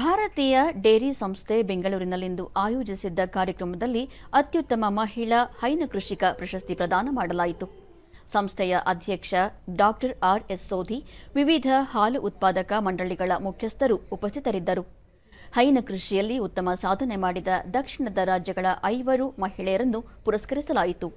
ಭಾರತೀಯ ಡೇರಿ ಸಂಸ್ಥೆ ಬೆಂಗಳೂರಿನಲ್ಲಿಂದು ಆಯೋಜಿಸಿದ್ದ ಕಾರ್ಯಕ್ರಮದಲ್ಲಿ ಅತ್ಯುತ್ತಮ ಮಹಿಳಾ ಹೈನು ಕೃಷಿಕ ಪ್ರಶಸ್ತಿ ಪ್ರದಾನ ಮಾಡಲಾಯಿತು. ಸಂಸ್ಥೆಯ ಅಧ್ಯಕ್ಷ ಡಾಕ್ಟರ್ ಆರ್ ಎಸ್ ಸೋಧಿ, ವಿವಿಧ ಹಾಲು ಉತ್ಪಾದಕ ಮಂಡಳಿಗಳ ಮುಖ್ಯಸ್ಥರು ಉಪಸ್ಥಿತರಿದ್ದರು. ಹೈನು ಕೃಷಿಯಲ್ಲಿ ಉತ್ತಮ ಸಾಧನೆ ಮಾಡಿದ ದಕ್ಷಿಣದ ರಾಜ್ಯಗಳ ಐವರು ಮಹಿಳೆಯರನ್ನು ಪುರಸ್ಕರಿಸಲಾಯಿತು.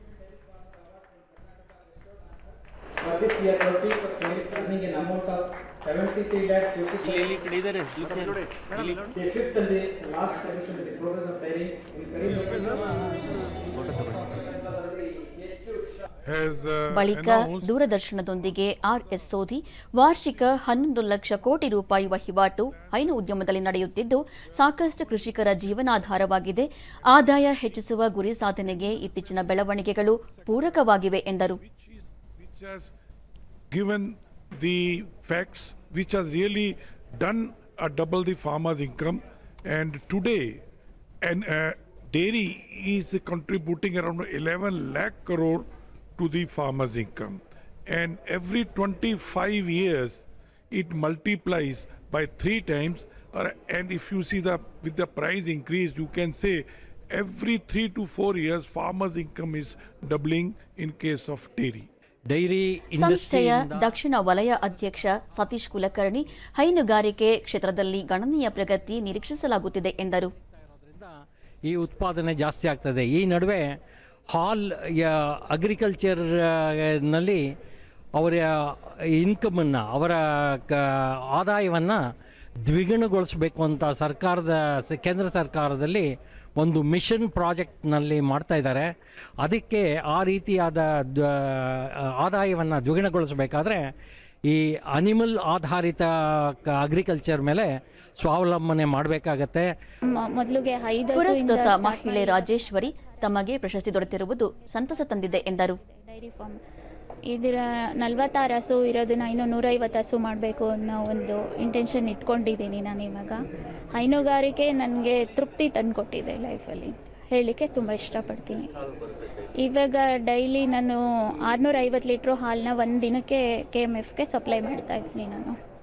ಬಳಿಕ ದೂರದರ್ಶನದೊಂದಿಗೆ ಆರ್ಎಸ್ ಸೋಧಿ ವಾರ್ಷಿಕ ಹನ್ನೊಂದು ಲಕ್ಷ ಕೋಟಿ ರೂಪಾಯಿ ವಹಿವಾಟು ಹೈನು ಉದ್ಯಮದಲ್ಲಿ ನಡೆಯುತ್ತಿದ್ದು ಸಾಕಷ್ಟು ಕೃಷಿಕರ ಜೀವನಾಧಾರವಾಗಿದೆ. ಆದಾಯ ಹೆಚ್ಚಿಸುವ ಗುರಿ ಸಾಧನೆಗೆ ಇತ್ತೀಚಿನ ಬೆಳವಣಿಗೆಗಳು ಪೂರಕವಾಗಿವೆ ಎಂದರು. The facts which has really done a double the farmers income. And today and uh, dairy is contributing around 11 lakh crore to the farmers income. And every 25 years it multiplies by three times. Or, and if you see the with the price increase you can say every 3 to 4 years farmers income is doubling in case of dairy dairy ಸಂಸ್ಥೆಯ ದಕ್ಷಿಣ ವಲಯ ಅಧ್ಯಕ್ಷ ಸತೀಶ್ ಕುಲಕರ್ಣಿ ಹೈನುಗಾರಿಕೆ ಕ್ಷೇತ್ರದಲ್ಲಿ ಗಣನೀಯ ಪ್ರಗತಿ ನಿರೀಕ್ಷಿಸಲಾಗುತ್ತಿದೆ ಎಂದರು. ಈ ಉತ್ಪಾದನೆ ಜಾಸ್ತಿ ಆಗ್ತದೆ. ಈ ನಡುವೆ ಹಾಲ್ ಅಗ್ರಿಕಲ್ಚರ್ನಲ್ಲಿ ಅವರ ಇನ್ಕಮನ್ನು ಅವರ ಆದಾಯವನ್ನು ದ್ವಿಗುಣಗೊಳಿಸಬೇಕು ಅಂತ ಸರ್ಕಾರದ ಕೇಂದ್ರ ಸರ್ಕಾರದಲ್ಲಿ ಒಂದು ಮಿಷನ್ ಪ್ರಾಜೆಕ್ಟ್ನಲ್ಲಿ ಮಾಡ್ತಾ ಇದ್ದಾರೆ. ಅದಕ್ಕೆ ಆ ರೀತಿಯಾದ ದ್ವ- ಆದಾಯವನ್ನು ದ್ವಿಗುಣಗೊಳಿಸಬೇಕಾದ್ರೆ ಈ ಅನಿಮಲ್ ಆಧಾರಿತ ಅಗ್ರಿಕಲ್ಚರ್ ಮೇಲೆ ಸ್ವಾವಲಂಬನೆ ಮಾಡಬೇಕಾಗತ್ತೆ. ಮೊದಲಿಗೆ ಪುರಸ್ಕೃತ ಮಹಿಳೆ ರಾಜೇಶ್ವರಿ ತಮಗೆ ಪ್ರಶಸ್ತಿ ದೊರೆತಿರುವುದು ಸಂತಸ ತಂದಿದೆ ಎಂದರು. Dairy farm. ಇದರ ನಲ್ವತ್ತಾರು ಹಸು ಇರೋದನ್ನ ಇನ್ನೂ ನೂರೈವತ್ತು ಹಸು ಮಾಡಬೇಕು ಅನ್ನೋ ಒಂದು ಇಂಟೆನ್ಷನ್ ಇಟ್ಕೊಂಡಿದ್ದೀನಿ ನಾನು ಇವಾಗ. ಹೈನುಗಾರಿಕೆ ನನಗೆ ತೃಪ್ತಿ ತಂದುಕೊಟ್ಟಿದೆ ಲೈಫಲ್ಲಿ ಹೇಳಲಿಕ್ಕೆ ತುಂಬ ಇಷ್ಟಪಡ್ತೀನಿ. ಇವಾಗ ಡೈಲಿ ನಾನು ಆರುನೂರೈವತ್ತು ಲೀಟ್ರು ಹಾಲನ್ನ ಒಂದು ದಿನಕ್ಕೆ ಕೆ ಎಂ ಎಫ್ಗೆ ಸಪ್ಲೈ ಮಾಡ್ತಾ ಇದ್ದೀನಿ ನಾನು.